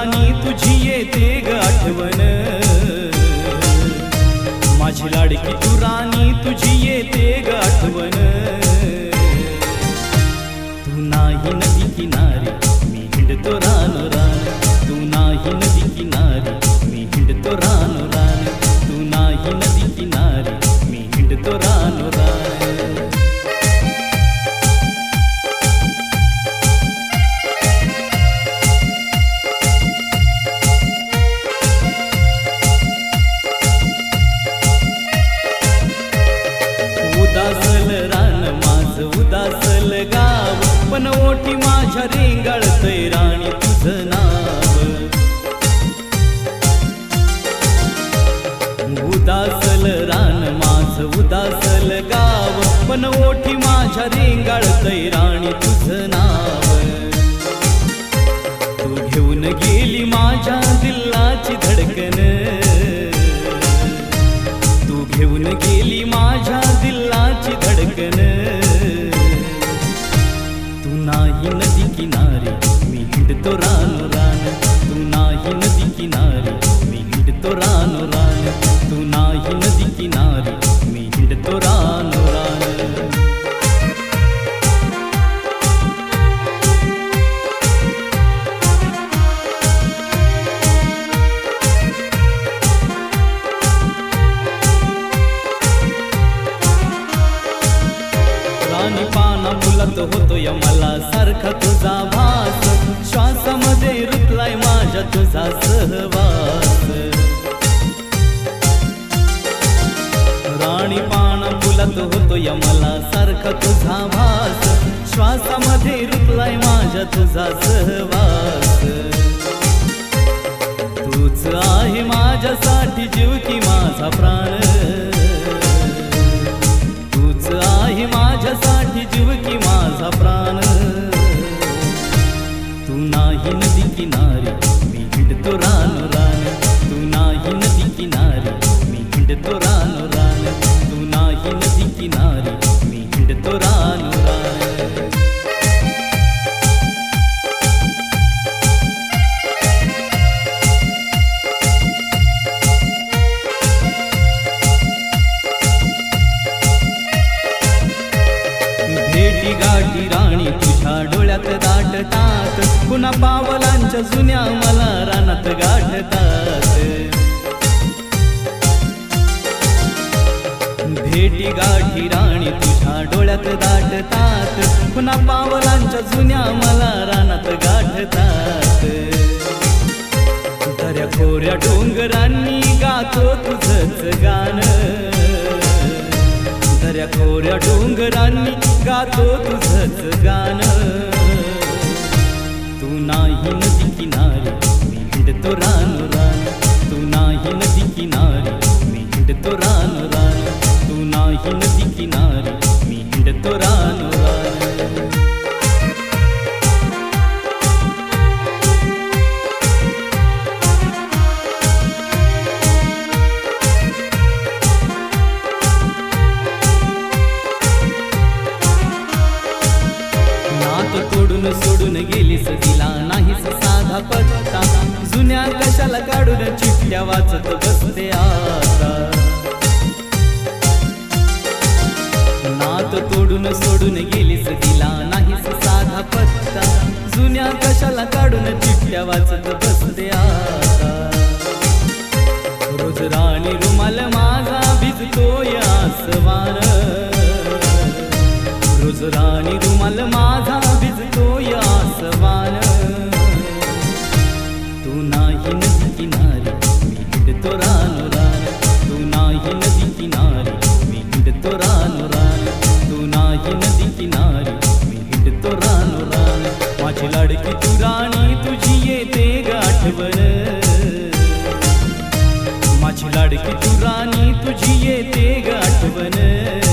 लाडकी तुझी येते ग आठवण. माझी लाडकी तू राणी तुझी येते ग आठवण. तू नाही नदी किनारी मी हिंडतो रान रान. तू नाही नदी किनारी मी हिंडतो रान रान. तू नाही नदी किनारी मी हिंडतो रान रान. पोटी माझ्या रेंगाळतय राणी तुझं नाव. उदासल रान माझ उदासल गाव. पण ओठी माझ्या रेंगाळतय राणी तुझं नाव. तू घेऊन गेली माझ्या दिल्लाची हिंडतो तू नाही नदी किनारी मी हिंडतो रानो रान. राणी पाना मुलात होतोय मला सारखा तुझा भास श्वासामध्ये रुतलाय माझ्या तुझा सहवास. होतोय मला सारखा तुझा भास श्वासामध्ये रुपलाय माझ्या तुझा सहवास. तूच आहे माझ्यासाठी जीव की माझा प्राण. दाटतात पुन्हा पावलांच्या जुन्या मला रानात गाठतात भेटी गाठी राणी तुझ्या डोळ्यात दाटतात. पुन्हा पावलांच्या जुन्या मला रानात गाठतात दर्या खोऱ्या डोंगरांनी गातो तुझंच गाणं. दर्या खोऱ्या डोंगरांनी गातो तुझंच गाणं. हिंडतो रान रान तू नाही नदी किनारी मी हिंडतो रान रान तू नाही नदी किनारी मी हिंडतो रानो रान. नात तोडून सोडून गेलीस तिला नाहीस साधा पत्ता. जुन्या कशाला काढून चिठ्ठ्या वाचत बसते आता? नात तोडून सोडून गेलीस दिला नाहीस साधा पत्ता. जुन्या कशाला काढून चिठ्ठ्या वाचत बसते आता? रोज राणी रुमाल माझा भिजतोय आसवान रोज राणी रुमाल माझा भिजतोय माझी लाडकी तू राणी तुझी येते ग आठवण माझी लाडकी तू राणी तुझी येते ग